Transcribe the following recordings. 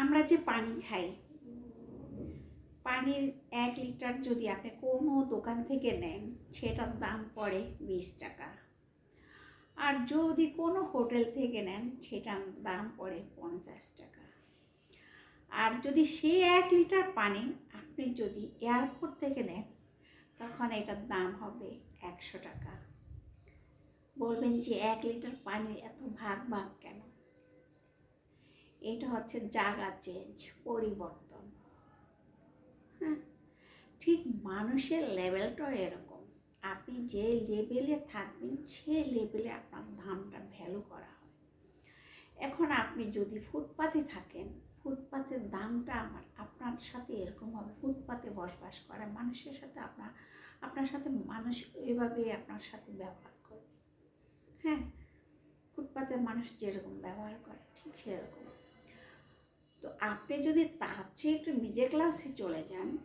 আমরা যে পানি খাই, পানির এক লিটার যদি আপনি কোনো দোকান থেকে নেন, সেটার দাম পড়ে বিশ টাকা। আর যদি কোনো হোটেল থেকে নেন, সেটার দাম পড়ে পঞ্চাশ টাকা। আর যদি সে এক লিটার পানি আপনি যদি এয়ারপোর্ট থেকে নেন, তখন এটার দাম হবে একশো টাকা। বলবেন যে এক লিটার পানির এত ভাগ ভাগ কেন? এটা হচ্ছে জায়গা চেঞ্জ পরিবর্তন। হ্যাঁ ঠিক মানুষের লেভেলটাও এরকম। আপনি যে লেভেলে থাকবেন, সে লেভেলে আপনার দামটা ভ্যালু করা হয়। এখন আপনি যদি ফুটপাতে থাকেন, ফুটপাতের দামটা আমার, আপনার সাথে এরকম হবে ফুটপাতে বসবাস করা, মানুষের সাথে আপনার আপনার সাথে মানুষ এভাবে আপনার সাথে ব্যবহার করবে। হ্যাঁ ফুটপাতের মানুষ যেরকম ব্যবহার করে, ঠিক সেরকম। তো আপনি যদি তার চেয়ে একটু মিডল ক্লাসে চলে যান,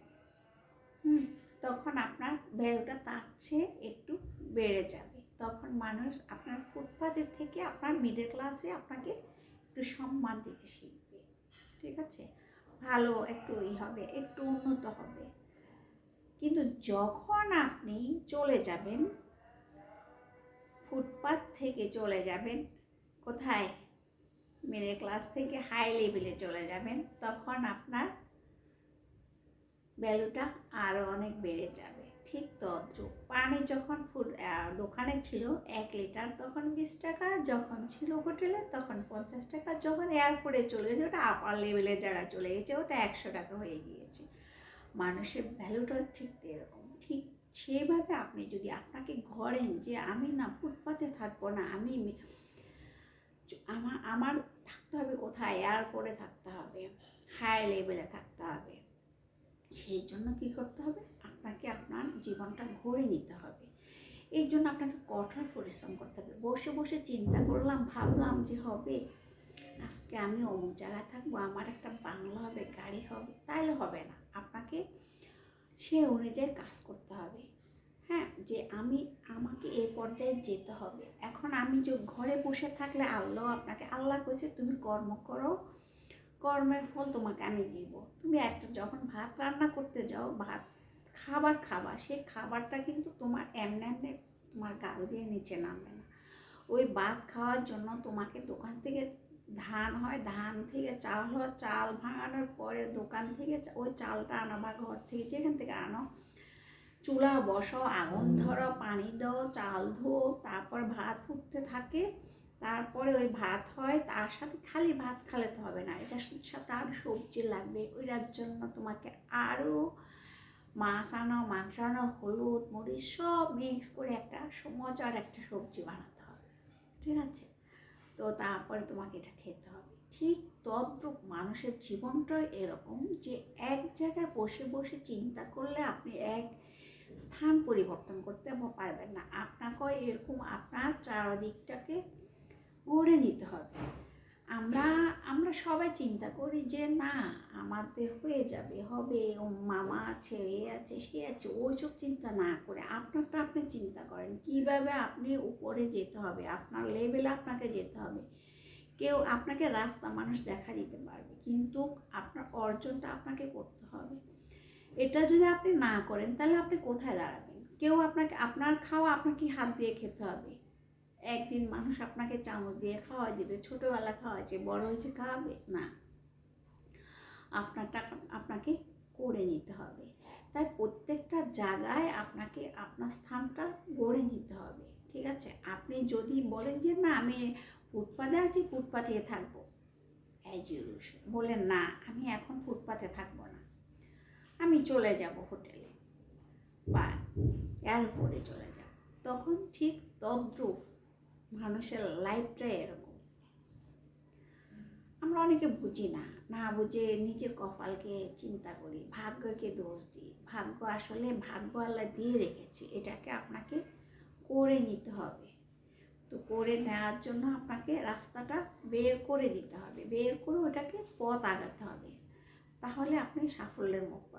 হুম, তখন আপনার ভ্যালুটা তার চেয়ে একটু বেড়ে যাবে। তখন মানুষ আপনার ফুটপাতের থেকে আপনার মিডল ক্লাসে আপনাকে একটু সম্মান দিতে শিখবে। ঠিক আছে? ভালো একটু ই হবে, একটু উন্নত হবে। কিন্তু যখন আপনি চলে যাবেন ফুটপাত থেকে চলে যাবেন, কোথায়? মিডল ক্লাস থেকে হাই লেভেলে চলে যাবেন, তখন আপনার ভ্যালুটা আরও অনেক বেড়ে যাবে। ঠিক তদ্রুপ। পানি যখন ফুড দোকানে ছিল, এক লিটার তখন বিশ টাকা, যখন ছিল হোটেলে তখন পঞ্চাশ টাকা, যখন এয়ারপোর্টে চলে গেছে, ওটা আপার লেভেলের জায়গায় চলে গেছে, ওটা একশো টাকা হয়ে গিয়েছে। মানুষের ভ্যালুটা ঠিক এরকম। ঠিক সেইভাবে আপনি যদি আপনাকে ঘরেন যে, আমি না, ফুটপাতে থাকব না, আমি আমার আমার থাকতে হবে, কোথায় এয়ারপোর্টে থাকতে হবে হাই লেভেলে থাকতে হবে। সেই জন্য কী করতে হবে? আপনাকে আপনার জীবনটা গড়ে নিতে হবে। এই জন্য আপনাকে কঠোর পরিশ্রম করতে হবে। বসে বসে চিন্তা করলাম, ভাবলাম যে হবে, আজকে আমি অমুক জায়গায় থাকব, আমার একটা বাংলা হবে, গাড়ি হবে, তাইলে হবে না। আপনাকে সে অনুযায়ী কাজ করতে যে আমি, আমাকে এই পর্যায়ে যেতে হবে। এখন আমি যে ঘরে বসে থাকলে আল্লাহ আপনাকে, আল্লাহ কইছে, তুমি কর্ম করো, কর্মের ফল তোমাকে আমি দিব। তুমি একটা যখন ভাত রান্না করতে যাও, ভাত খাবার খাবা, সেই খাবারটা কিন্তু তোমার এমনি এমনি তোমার গাল দিয়ে নিচে নামবে না। ওই ভাত খাওয়ার জন্য তোমাকে দোকান থেকে ধান হয়, ধান থেকে চাল হয়, চাল ভাঙানোর পরে দোকান থেকে ওই চালটা আনো বা ঘর থেকে যেখান থেকে আনো চুলা বসো আগুন ধরো পানি দাও চাল ধো তারপর ভাত ফুটতে থাকে। তারপরে ওই ভাত হয় তার সাথে খালি ভাত খালে তো হবে না। এটার সাথে আরও সবজি লাগবে। ওইটার জন্য তোমাকে আরও মাছ আনো মাংস আনো হলুদ মরিচ সব মিক্স করে একটা মজার একটা সবজি বানাতে হবে। ঠিক আছে? তো তারপরে তোমাকে এটা খেতে হবে। ঠিক তদ্রূপ মানুষের জীবনটাই এরকম যে এক জায়গায় বসে বসে চিন্তা করলে আপনি এক স্থান পরিবর্তন করতে পারবেন না। আপনাকেও এরকম আপনার চারদিকটাকে গড়ে নিতে হবে। আমরা আমরা সবাই চিন্তা করি যে, না, আমাদের হয়ে যাবে, হবে। ও মামা আছে, এ আছে, সে আছে। ওইসব চিন্তা না করে আপনারটা আপনি চিন্তা করেন। কীভাবে আপনি উপরে যেতে হবে? আপনার লেভেলে আপনাকে যেতে হবে। কেউ আপনাকে রাস্তা মানুষ দেখা দিতে পারবে, কিন্তু আপনার অর্জনটা আপনাকে করতে হবে। এটা যদি আপনি না করেন, তাহলে আপনি কোথায় দাঁড়াবেন? কেউ আপনাকে, আপনার খাওয়া আপনাকে হাত দিয়ে খেতে হবে। একদিন মানুষ আপনাকে চামচ দিয়ে খাওয়া দেবে, ছোটোবেলা খাওয়াচ্ছে বড় হয়েছে খাওয়াবে না। আপনারটা আপনাকে করে নিতে হবে। তাই প্রত্যেকটা জায়গায় আপনাকে আপনার স্থানটা গড়ে নিতে হবে, ঠিক আছে? আপনি যদি বলেন যে, না, আমি ফুটপাতে আছি ফুটপাতে থাকব। ইউজ বলেন না, আমি এখন ফুটপাতে থাকব না। আমি চলে যাব হোটেলে। বা এয়ারপোর্টে চলে যাব। তখন ঠিক তদ্রূপ মানুষের লাইফটাই এরকম। আমরা অনেকে বুঝি না। না বুঝে নিজের কপালকে চিন্তা করি, ভাগ্যকে দোষ দিই। ভাগ্য আসলে ভাগ্য আল্লাহ দিয়ে রেখেছে। এটাকে আপনাকে করে নিতে হবে। তো করে নেওয়ার জন্য আপনাকে রাস্তাটা বের করে দিতে হবে। বের করে ওটাকে পথ আগাতে হবে। তাহলে আপনি সাফল্যের মুখ